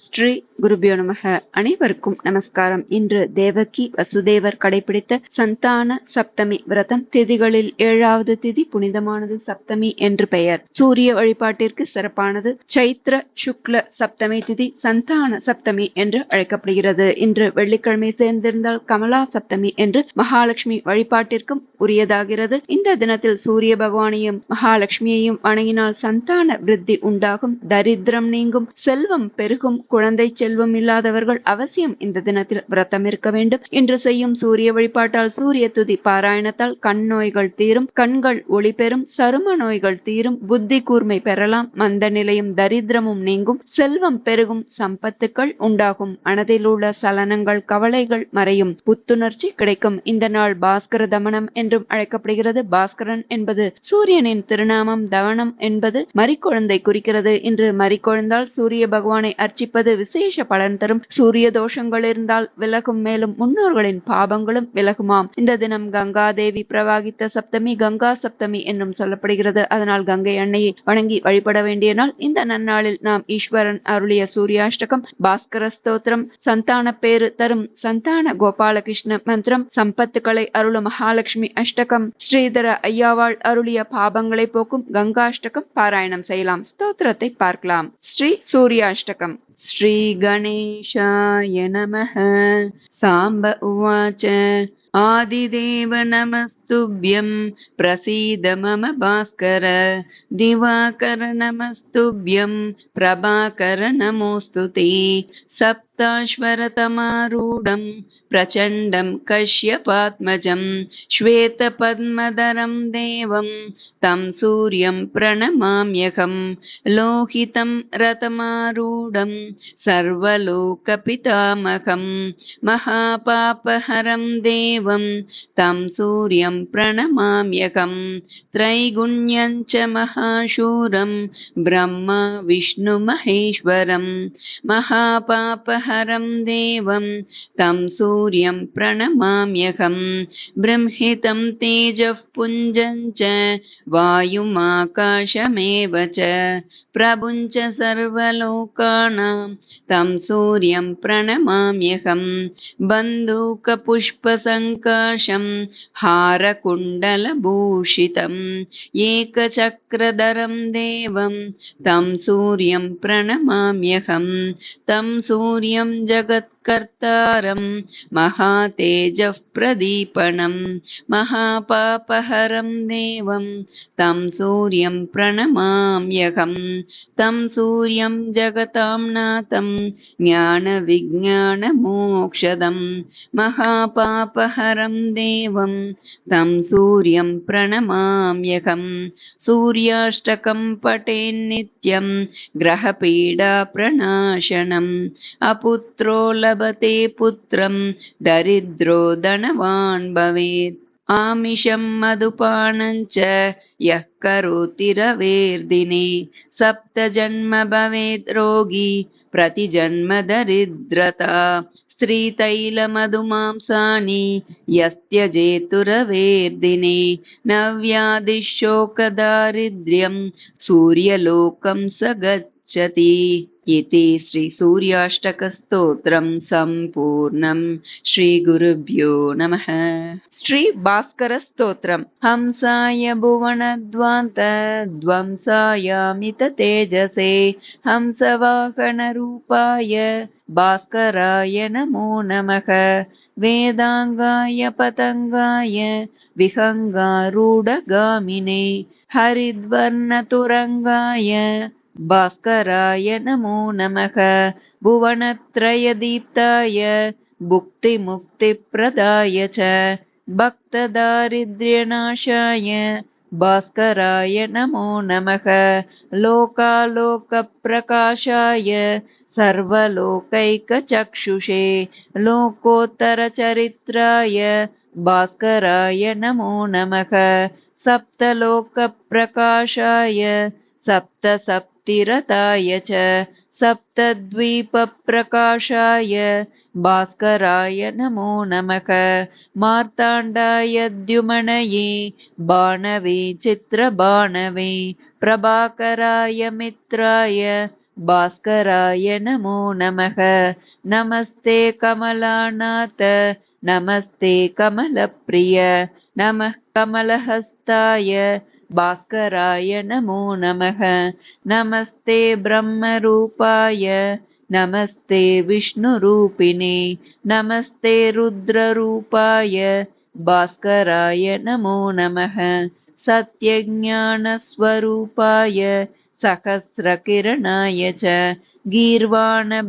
history குருபியோ நமக. அனைவருக்கும் நமஸ்காரம். இன்று தேவகி வசுதேவர் கடைபிடித்த சந்தான சப்தமி விரதம் திதிகளில் ஏழாவது திதி புனிதமானது சப்தமி என்று பெயர். சூரிய வழிபாட்டிற்கு சிறப்பானது சைத்ர சுக்ல சப்தமி திதி சந்தான சப்தமி என்று அழைக்கப்படுகிறது. இன்று வெள்ளிக்கிழமை சேர்ந்திருந்தால் கமலா சப்தமி என்று மகாலட்சுமி வழிபாட்டிற்கும் உரியதாகிறது. இந்த தினத்தில் சூரிய பகவானையும் மகாலட்சுமியையும் வணங்கினால் சந்தான விருத்தி உண்டாகும். தரித்திரம் நீங்கும். செல்வம் பெருகும். குழந்தை செல்வம் இல்லாதவர்கள் அவசியம் இந்த தினத்தில் விரதம் இருக்க வேண்டும். இன்று செய்யும் சூரிய வழிபாட்டால் சூரிய துதி பாராயணத்தால் கண் நோய்கள் தீரும் கண்கள் ஒளி பெறும் சரும நோய்கள் தீரும் புத்தி கூர்மை பெறலாம் மந்த நிலையும் தரித்திரமும் நீங்கும் செல்வம் பெருகும் சம்பத்துக்கள் உண்டாகும். மனதில் உள்ள சலனங்கள் கவலைகள் மறையும். புத்துணர்ச்சி கிடைக்கும். இந்த நாள் பாஸ்கர தமனம் என்றும் அழைக்கப்படுகிறது. பாஸ்கரன் என்பது சூரியனின் திருநாமம் தவனம் என்பது மறிக்குழந்தை குறிக்கிறது. இன்று மறிக்குழந்தால் சூரிய பகவானை அர்ச்சிப்பது விசேஷ பலன் தரும். சூரிய தோஷங்கள் இருந்தால் விலகும் மேலும் முன்னோர்களின் பாபங்களும் விலகுமாம். இந்த தினம் கங்கா தேவி பிரவாகித்த சப்தமி கங்கா சப்தமி என்றும் சொல்லப்படுகிறது. அதனால் கங்கை அன்னையை வணங்கி வழிபட வேண்டிய நாள் இந்த நன்னாளில் நாம் ஈஸ்வரன் அருளிய சூரியாஷ்டகம் பாஸ்கர ஸ்தோத்திரம் சந்தான பேரு தரும் சந்தான கோபாலகிருஷ்ண மந்திரம் சம்பத்துக்களை அருளும் மகாலட்சுமி அஷ்டகம் ஸ்ரீதர ஐயாவாள் அருளிய பாபங்களை போக்கும் கங்காஷ்டகம் பாராயணம் செய்யலாம். ஸ்தோத்திரத்தை பார்க்கலாம். ஸ்ரீ சூரியாஷ்டகம். श्रीगणेशाय नमः साम्ब उवाच आदिदेव नमस्तुभ्यं प्रसीद मम भास्कर दिवाकर नमस्तुभ्यं प्रभाकर नमोऽस्तु ते सप्ताश्वरतमारूढं प्रचण्डं कश्यपात्मजं श्वेतपद्मधरं देवं लोहितं रथमारूढं सर्वलोकपितामहं महापापहरं देवं तं सूर्यं प्रणमाम्यहं त्रैगुण्यं च महाशूरं ब्रह्मा विष्णुमहेश्वरं महापापहरं देवं तं सूर्यं प्रणमाम्यहं। बृंहितं तेजः पुञ्जं च वायुमाकाशमेव च। प्रभुञ्च सर्वलोकानां तं सूर्यं प्रणमाम्यहं। बन्दूकपुष्पसङ्काशं हारकुण्डलभूषितम् एकचक्रधरं देवं तं सूर्यं प्रणमाम्यहं। तं सूर्यं जगत जगत्कर्तारं महातेजः प्रदीपनं महापापहरं देवं तं सूर्यं प्रणमाम्यहं तं सूर्यं जगतां नाथं ज्ञानविज्ञानमोक्षदं महापापहरं देवं तं सूर्यं प्रणमाम्यहं सूर्याष्टकं पठेन्नित्यं ग्रहपीडाप्रणाशनम् अपुत्रो लभते पुत्रं दरिद्रो धनवान् भवेत्। आमिषं मधुपानं च यः करोति रवेर्दिने। सप्तजन्म भवेत् रोगी प्रतिजन्म दरिद्रता। स्त्रीतैलमधुमांसानि यस्त्यजेतुरवेर्दिने न व्याधिशोकदारिद्र्यं सूर्यलोकं स गच्छति इति श्रीसूर्याष्टकस्तोत्रं सम्पूर्णं श्रीगुरुभ्यो नमः। श्रीभास्करस्तोत्रम् हंसाय भुवनध्वान्त ध्वंसायामित तेजसे हंसवाहनरूपाय भास्कराय नमो नमः। वेदाङ्गाय पतङ्गाय विहङ्गारूढगामिने हरिद्वर्णतुरङ्गाय भास्कराय नमो नमः भुवनत्रयदीप्ताय भुक्तिमुक्तिप्रदाय च भक्तदारिद्र्यनाशाय भास्कराय नमो नमः लोकालोकप्रकाशाय सर्वलोकैकचक्षुषे लोकोत्तरचरित्राय भास्कराय नमो नमः सप्तलोकप्रकाशाय सप्तसप्तिरताय च सप्तद्वीपप्रकाशाय। भास्कराय नमो नमः। मार्ताण्डाय द्युमणये बाणवे चित्रबाणवे। प्रभाकराय मित्राय। भास्कराय नमो नमः। नमस्ते कमलानाथ। नमस्ते कमलप्रिय। नमः कमलहस्ताय भास्कराय नमो नमः। नमस्ते ब्रह्मरूपाय नमस्ते विष्णुरूपिणे नमस्ते रुद्ररूपाय भास्कराय नमो नमः। सत्यज्ञानस्वरूपाय सहस्रकिरणाय च गीर्वाणभीतिनाशाय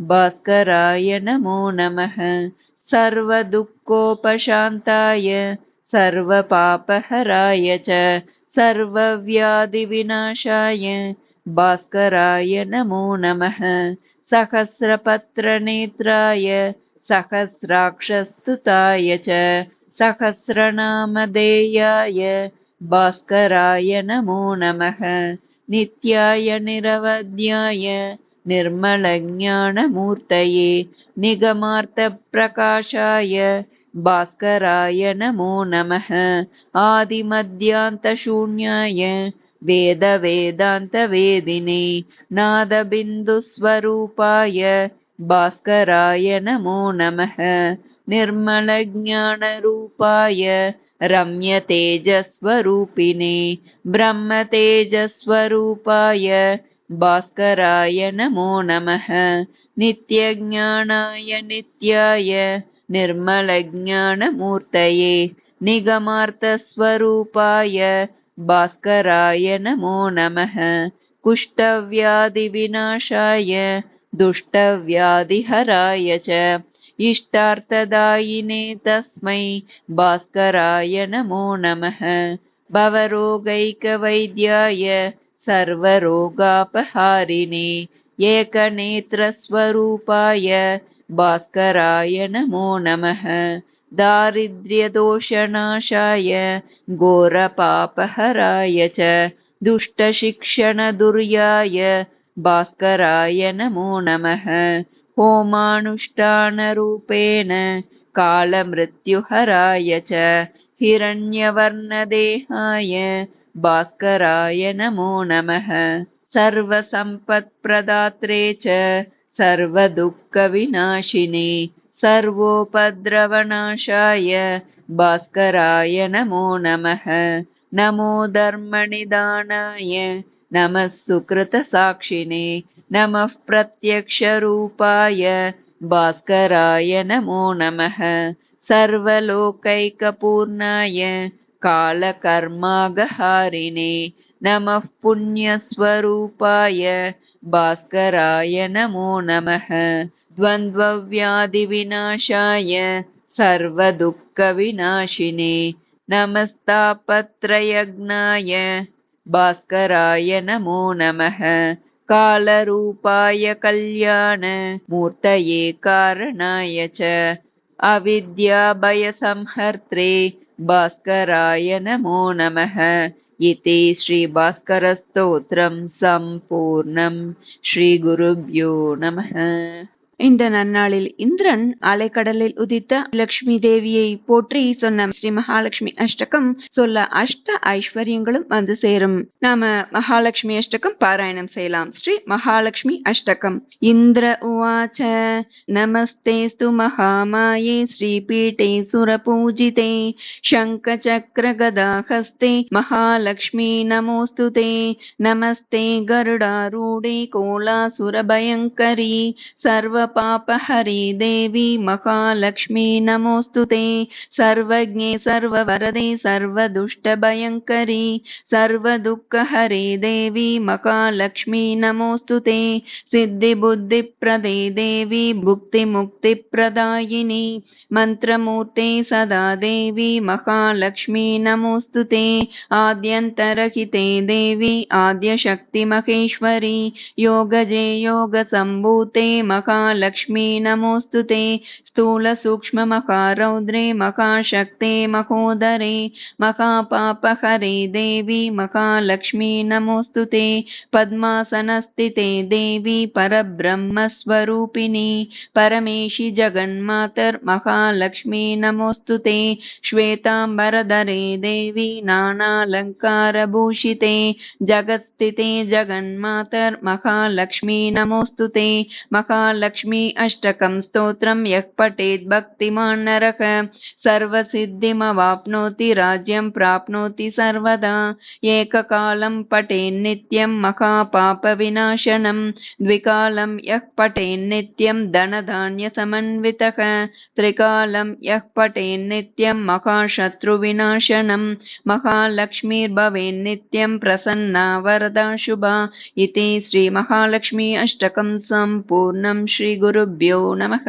भास्कराय नमो नमः। सर्वदुःखोपशान्ताय सर्वपापहराय च सर्वव्याधिविनाशाय भास्कराय नमो नमः। सहस्रपत्रनेत्राय सहस्राक्षस्तुताय च सहस्रनामधेयाय भास्कराय नमो नमः। नित्याय निरवध्याय निर्मलज्ञानमूर्तये निगमार्थप्रकाशाय भास्कराय नमो नमः। आदिमध्यान्तशून्याय वेदवेदान्तवेदिने नादबिन्दुस्वरूपाय भास्कराय नमो नमः। निर्मलज्ञानरूपाय रम्यतेजस्वरूपिणे ब्रह्मतेजस्वरूपाय भास्कराय नमो नमः। नित्यज्ञानाय नित्याय निर्मलज्ञानमूर्तये निगमार्थस्वरूपाय भास्कराय नमो नमः। कुष्ठव्याधिविनाशाय दुष्टव्याधिहराय च। इष्टार्थदायिने तस्मै भास्कराय नमो नमः। भवरोगैकवैद्याय सर्वरोगापहारिणे एकनेत्रस्वरूपाय भास्कराय नमो नमः। दारिद्र्यदोषनाशाय घोरपापहराय च दुष्टशिक्षणदुर्याय भास्कराय नमो नमः। होमानुष्ठानरूपेण कालमृत्युहराय च हिरण्यवर्णदेहाय भास्कराय नमो नमः। सर्वसम्पत्प्रदात्रे च सर्वदुःखविनाशिने सर्वोपद्रवनाशाय भास्कराय नमो नमः। नमो धर्मनिदानाय नमः सुकृतसाक्षिणे नमः प्रत्यक्षरूपाय भास्कराय नमो नमः। सर्वलोकैकपूर्णाय कालकर्मागहारिणे नमः पुण्यस्वरूपाय भास्कराय नमो नमः। द्वन्द्वव्याधिविनाशाय सर्वदुःखविनाशिने नमस्तापत्रयज्ञाय भास्कराय नमो नमः। कालरूपाय कल्याणमूर्तये कारणाय च अविद्याभयसंहर्त्रे भास्कराय नमो नमः इति श्रीभास्करस्तोत्रं सम्पूर्णं श्रीगुरुभ्यो नमः இந்த நன்னாளில் இந்திரன் அலைக்கடலில் உதித்த லட்சுமி தேவியை போற்றி சொன்ன ஸ்ரீ மகாலட்சுமி அஷ்டகம் சொல்ல அஷ்ட ஐஸ்வர்யங்களும் வந்து சேரும். நாம மகாலட்சுமி அஷ்டகம் பாராயணம் செய்யலாம். ஸ்ரீ மகாலட்சுமி அஷ்டகம். இந்திர உவாச்ச நமஸ்தேஸ்து மகாமாயே ஸ்ரீபீட்டே சுரபூஜிதே சங்க சக்கர கதாஹஸ்தே மகாலட்சுமி நமோஸ்து தே நமஸ்தே கருடாரூடே கோலாசுரபயங்கரி சர்வ सर्वपापहरी देवी महालक्ष्मी नमोऽस्तु ते। सर्वज्ञे सर्ववरदे सर्वदुष्टभयङ्करी सर्वदुःखहरे देवी महालक्ष्मी नमोऽस्तु ते। सिद्धिबुद्धिप्रदे देवी भुक्तिमुक्तिप्रदायिनी मन्त्रमूर्ते सदा देवी महालक्ष्मी नमोऽस्तु ते। आद्यन्तरहिते देवी आद्यशक्तिमहेश्वरी योगजे योगसम्भूते महालक्ष्मी महालक्ष्मी, नमोऽस्तु ते। स्थूलसूक्ष्ममहारौद्रे महाशक्ते महोदरे महापापहरे देवी, महालक्ष्मी, नमोऽस्तु ते। पद्मासनस्थिते देवी, परब्रह्मस्वरूपिणी, परमेशि जगन्मातर्महालक्ष्मी नमोऽस्तु ते। श्वेताम्बरधरे देवी, नानालङ्कारभूषिते। जगत्स्थिते जगन्मातर्महालक्ष्मी नमोऽस्तु ते। महालक्ष्मी अष्टकं स्तोत्रं यः पठेत् भक्तिमान् नरः सर्वसिद्धिमवाप्नोति राज्यं प्राप्नोति सर्वदा। एककालं पठेन्नित्यं महापापविनाशनं। द्विकालं यः पठेन्नित्यं धनधान्यसमन्वितः। त्रिकालं यः पठेन्नित्यं महाशत्रुविनाशनं। महालक्ष्मीर्भवेन्नित्यं प्रसन्ना वरदा शुभा। इति श्रीमहालक्ष्मी अष्टकं सम्पूर्णं குருப்பியோ நமக.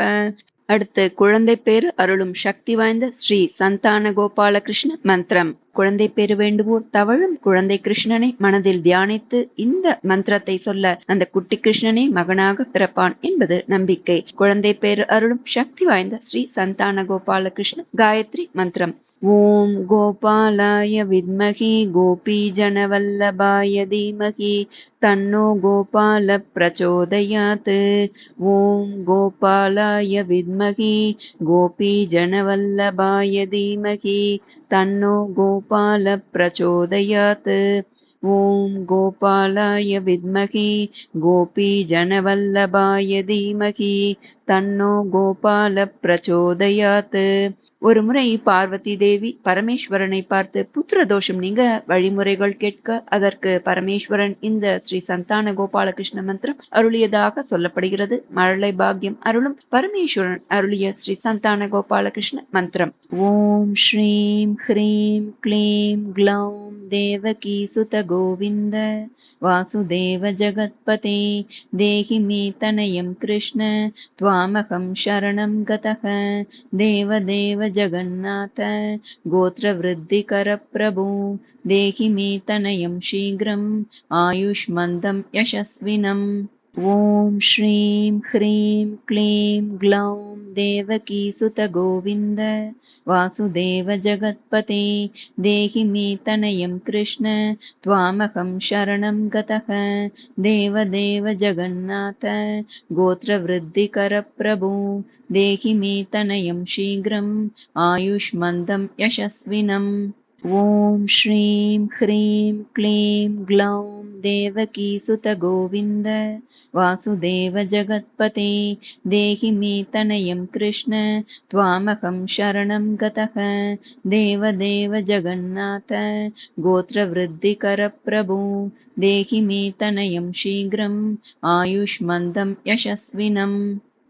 அடுத்து குழந்தை பேர் அருளும் சக்தி வாய்ந்த ஸ்ரீ சந்தான கோபால மந்திரம். குழந்தை பேர் வேண்டுவோர் தவழும் குழந்தை கிருஷ்ணனை மனதில் தியானித்து இந்த மந்திரத்தை சொல்ல அந்த குட்டி கிருஷ்ணனே மகனாக பிறப்பான் என்பது நம்பிக்கை. குழந்தை பேர் அருளும் சக்தி வாய்ந்த ஸ்ரீ சந்தான கோபாலகிருஷ்ண காயத்ரி மந்திரம். ॐ गोपालाय विद्महि गोपीजनवल्लभाय धीमहि तन्नो गोपाल प्रचोदयात्। ॐ गोपालाय विद्महि गोपीजनवल्लभाय धीमहि तन्नो गोपाल प्रचोदयात्। ॐ गोपालाय विद्महि गोपीजनवल्लभाय धीमहि தன்னோ கோபால பிரச்சோதயாத் ஒரு முறை பார்வதி தேவி பரமேஸ்வரனை பார்த்து புத்திர தோஷம் நீங்க வழிமுறைகள் கேட்க அதற்கு பரமேஸ்வரன் இந்த ஸ்ரீ சந்தான கோபாலகிருஷ்ண மந்திரம் அருளியதாக சொல்லப்படுகிறது. மழலை பாக்யம் அருளும் பரமேஸ்வரன் அருளிய ஸ்ரீ சந்தான கோபாலகிருஷ்ண மந்திரம். ஓம் ஸ்ரீம் ஹ்ரீம் க்ளீம் க்ளௌம் தேவகி சுத கோவிந்த. வாசுதேவ ஜகத்பதே. தேஹி மே தனயம் கிருஷ்ண. त्वामहं शरणं गतः। देवदेव जगन्नाथ गोत्रवृद्धिकरप्रभु देहि मे तनयं शीघ्रम् आयुष्मन्दं यशस्विनम् ॐ श्रीं ह्रीं क्लीं ग्लौं देवकी सुत गोविन्द वासुदेव जगत्पते देहि मे तनयं कृष्ण त्वामहं शरणं गतः देवदेव जगन्नाथ गोत्रवृद्धिकरप्रभु देहि मे तनयं शीघ्रम् आयुष्मन्दं यशस्विनम् ॐ श्रीं ह्रीं क्लीं ग्लौं देवकी सुत गोविन्द वासुदेव जगत्पते देहि मे तनयं कृष्ण त्वामहं शरणं गतः देवदेव जगन्नाथ गोत्रवृद्धिकरप्रभु देहि मे तनयं शीघ्रम् आयुष्मन्दं यशस्विनम्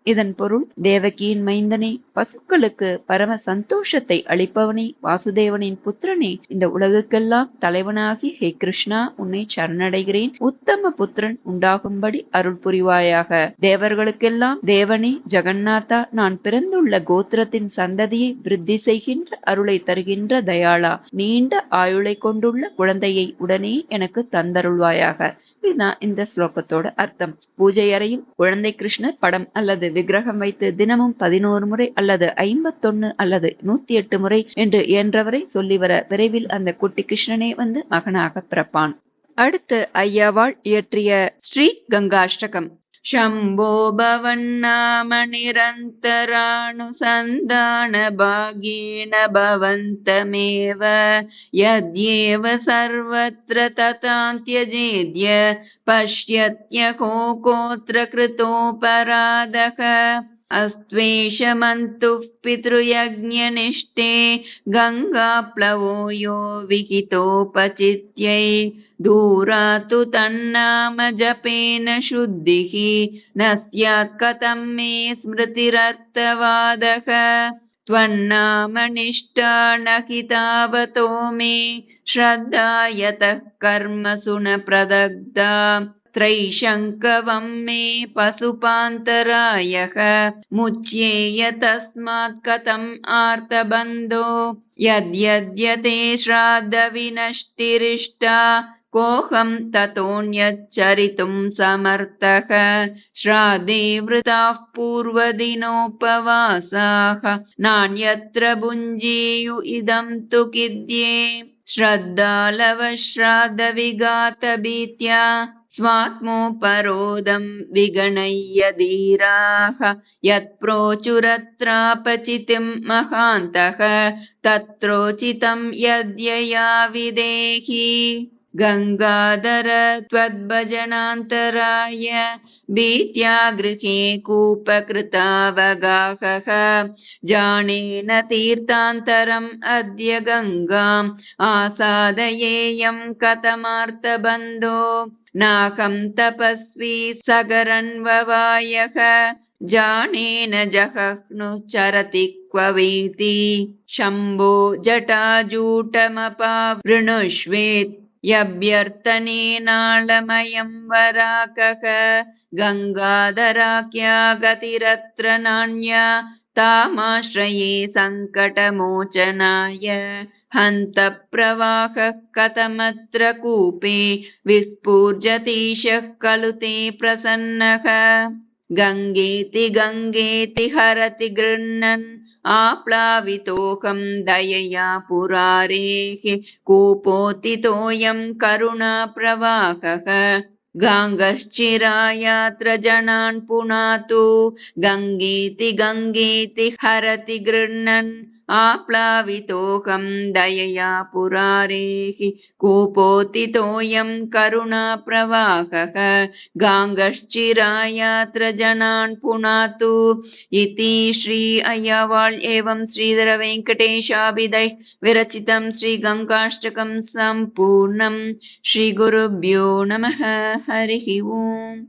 இதன் பொருள் தேவகியின் மைந்தனே பசுக்களுக்கு பரம சந்தோஷத்தை அளிப்பவனே வாசுதேவனின் புத்திரனே. இந்த உலகுக்கெல்லாம் தலைவனாகி ஹே கிருஷ்ணா உன்னை சரணடைகிறேன். உத்தம புத்திரன் உண்டாகும்படி அருள் புரிவாயாக. தேவர்களுக்கெல்லாம் தேவனே ஜெகநாதா நான் பிறந்துள்ள கோத்திரத்தின் சந்ததியை விருத்தி செய்கின்ற அருளை தருகின்ற தயாளா. நீண்ட ஆயுளை கொண்டுள்ள குழந்தையை உடனே எனக்கு தந்தருள்வாயாக. இதுதான் இந்த ஸ்லோகத்தோட அர்த்தம். பூஜை அறையில் குழந்தை கிருஷ்ணர் படம் அல்லது விக்கிரகம் வைத்து தினமும் பதினோரு முறை அல்லது ஐம்பத்தொன்னு அல்லது நூத்தி எட்டு முறை என்று இயன்றவரை சொல்லி வர விரைவில் அந்த குட்டி கிருஷ்ணனே வந்து மகனாக பிறப்பான். அடுத்து ஐயாவாள் இயற்றிய ஸ்ரீ கங்காஷ்டகம். शम्भो भवन्नाम निरन्तरानुसन्धानभागेन भवन्तमेव। यद्येव सर्वत्र तथान्त्यजेद्य पश्यत्यको कोऽत्र कृतोऽपराधः अस्त्वेषमन्तुः पितृयज्ञनिष्ठे गङ्गाप्लवो यो विहितोपचित्यै दूरातु तन्नाम जपेन शुद्धिः। न स्यात् कथं मे स्मृतिरर्थवादः। त्वन्नाम निष्ठा न हि तावतो मे। श्रद्धा यतः कर्मसु न प्रदग्धा त्रैशङ्कवं मे पशुपान्तरायः मुच्येय तस्मात् कथम् आर्तबन्धो? यद्यद्यते श्राद्धविनष्टिरिष्टा कोऽहं ततोऽन्यच्चरितुं समर्थः? श्राद्धे वृताः पूर्वदिनोपवासाः नान्यत्र भुञ्जीयु इदं तु किद्ये? श्रद्धालवश्राद्धविघातभीत्या स्वात्मोपरोदं विगणय्य धीराः। यत्प्रोचुरत्रापचितिं महान्तः तत्रोचितं यद्यया विदेहि गङ्गाधर त्वद्भजनान्तराय भीत्या गृहे कूपकृतावगाहः। जानेन तीर्थान्तरम् अद्य गङ्गाम् आसादयेयं कथमार्तबन्धो नाहं तपस्वी सगरन्ववायः। जानेन जहनु चरति क्व वीति। शम्भो जटाजूटमपावृणुष्वेत् यभ्यर्थनेनाळमयं वराकः गङ्गाधराख्या गतिरत्र नान्या तामाश्रये सङ्कटमोचनाय हन्तप्रवाहः कथमत्र कूपे विस्फूर्जतीशः खलु ते प्रसन्नः। गङ्गेति गङ्गेति हरति गृह्णन् आप्लावितोऽहं दयया पुरारेः कूपोतितोऽयं करुणाप्रवाहः। गाङ्गश्चिरायात्र जनान् पुनातु गङ्गेति गङ्गेति हरति गृह्णन् आप्लावितोऽहं दयया पुरारेः कूपोतितोऽयं करुणाप्रवाहः गाङ्गश्चिरायात्र जनान् पुनातु इति श्री अय्यावाळ् एवं श्रीधरवेङ्कटेशाभिदैः विरचितं श्रीगङ्गाष्टकं सम्पूर्णं श्रीगुरुभ्यो नमः हरिः ओम्